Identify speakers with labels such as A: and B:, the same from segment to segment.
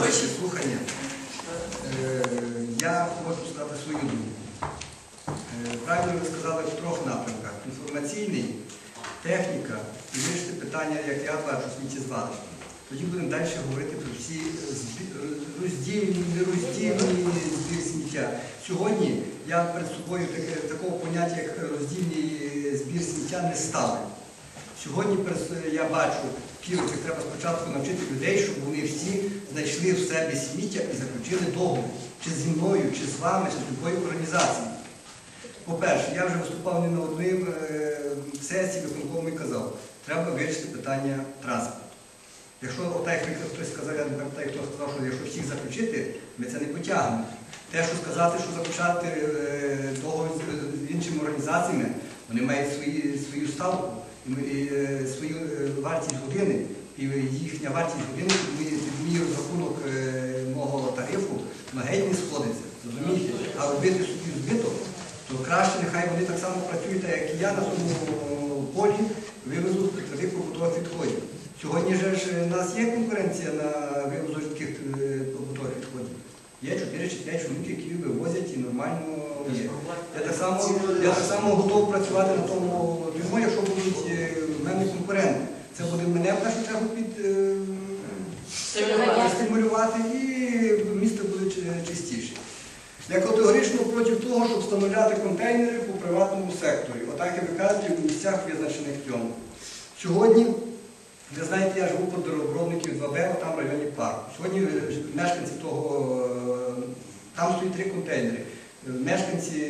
A: Ваші слухання. Е, Я можу сказати свою думку. Е, Правильно ви сказали в трьох напрямках. Інформаційний, техніка і вирішити питання, як я бачу, сміттєзвалища. Тоді будемо далі говорити про всі е, роздільні, нероздільні збір сміття. Сьогодні я перед собою таке- такого поняття, як роздільний збір сміття, не ставлю. Сьогодні я бачу, Кіровці треба спочатку навчити людей, щоб вони всі знайшли в себе сміття і заключили договір. Чи зі мною, чи з вами, чи з любою організацією. По-перше, я вже виступав не на одній е, сесії виконкому і казав, треба вирішити питання транспорту. Якщо отак, хтось сказав, я не пам'ятаю, хто сказав, що якщо всіх заключити, ми це не потягнемо. Те, що сказати, що заключати е, договір з, з іншими організаціями, вони мають свої, свою ставку, е, свою е, вартість години, і їхня вартість години мій- розрахунок е, мого тарифу на геть не сходиться. Розумієте? А робити собі збиток, то краще нехай вони так само працюють, як і я на тому полі вивезу три побутових відходів. Сьогодні же ж у нас є конкуренція на вивозу таких е, побутових відходів. Є 4 чи 5 чоловік, які вивозять і нормально є. Я так само, я так само готовий працювати на тому трюмо, якщо будуть е, в мене конкуренти. Це буде мене в першу чергу під е, стимулювати і місто буде чи- чистіше. Я категорично проти того, щоб встановляти контейнери по приватному секторі. Отак, як ви кажете, в місцях визначених цьому. Сьогодні, ви знаєте, я живу по дорогоробників 2Б, там в районі парку. Сьогодні е, мешканці того, е, там стоїть три контейнери. Е, Мешканці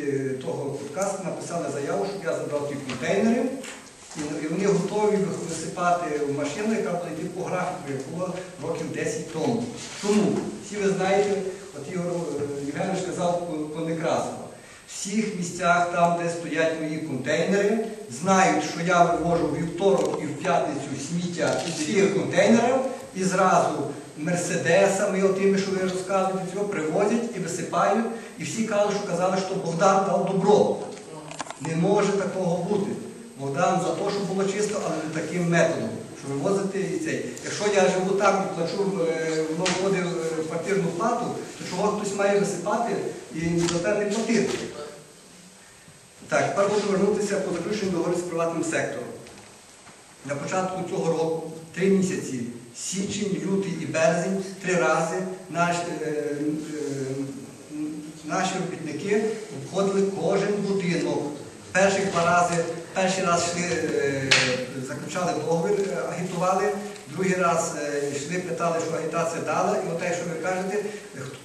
A: того кутка написали заяву, щоб я забрав ті контейнери. І- І вони готові висипати в машину, яка буде йти по графіку, як було років 10 тому. Тому, всі ви знаєте, Ігор е, Євгенович казав по- по В всіх місцях, там, де стоять мої контейнери, знають, що я вивожу вівторок і в п'ятницю сміття із цих контейнерів і зразу мерседесами, отими, що ви розказуєте, цього привозять і висипають. І всі кажуть, що казали, що Богдан дав добро. Не може такого бути. Богдан за те, щоб було чисто, але не таким методом, що вивозити і цей. Якщо я живу там і плачу е, воно входить квартирну плату, то чого хтось має висипати і за те не платити. Так, тепер буду вернутися по заключенню договору з приватним сектором. На початку цього року, три місяці, січень, лютий і березень, три рази наш, е, е, наші робітники обходили кожен будинок. Перших два рази, перший раз йшли, е, заключали договір, е, агітували, другий раз е, йшли, питали, що агітація дала, і оте, що ви кажете,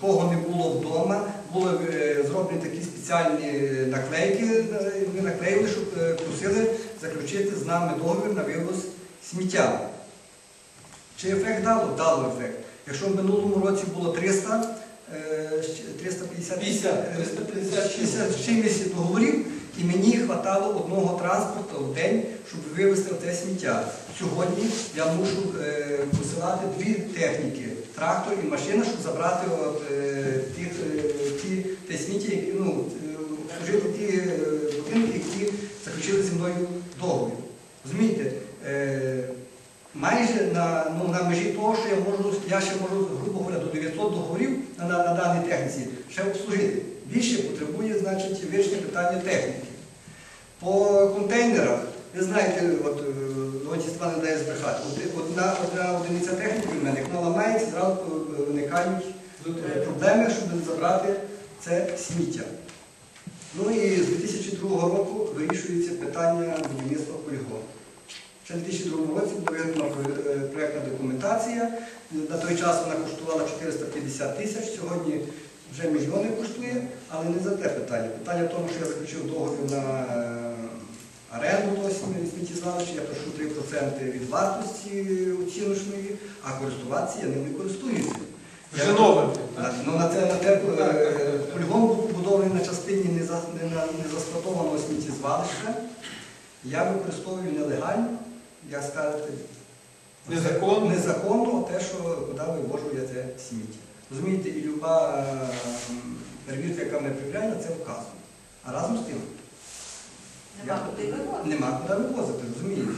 A: кого не було вдома, були е, зроблені такі спеціальні наклейки, е, ми наклеїли, щоб просили заключити з нами договір на вивоз сміття. Чи ефект дало? Дало ефект. Якщо в минулому році було 300, е, щ- 350
B: 50,
A: 350 чимось договорів, і мені хватало одного транспорту в день, щоб вивезти це сміття. Сьогодні я мушу е, посилати дві техніки трактор і машина, щоб забрати от, е, тих, е, ті, те сміття, які, ну, е, обслужити ті е, будинки, які заключили зі мною договір. Розумієте? Е, майже на, ну, на межі того, що я можу, я ще можу, грубо говоря, до 900 договорів на, на, на даній техніці ще обслужити. Більше потребує, значить, вирішення питання техніки. По контейнерах, ви знаєте, от Леонтій Степан не дає збрехати. От, одна, одна одиниця техніки в мене, як вона ламається, зразу е, виникають е, проблеми, щоб забрати це сміття. Ну і з 2002 року вирішується питання будівництва полігону. Ще в 2002 році була е, проєктна документація. На той час вона коштувала 450 тисяч, сьогодні вже мільйони коштує, але не за те питання. Питання в тому, що я заключив договір на того смі- сміттєзвалища, я прошу 3% від вартості оціночної, а користуватися я ним не користуюся.
B: Вже
A: Ну, на це, на те, е, полігон був побудований на частині неза- не на- сміттєзвалища. Я використовую нелегально, як скажете,
B: Незаконно?
A: незаконно те, що куди вивожу я це сміття. Розумієте, і люба перевірка, яка мене перевіряє, на це вказує. А разом з тим
C: Нема куди вивозити.
A: нема куди вивозити, розумієте?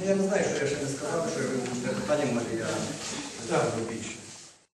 A: Ну, я не знаю, що я ще не сказав, що я питання може я
B: Так.
A: більше.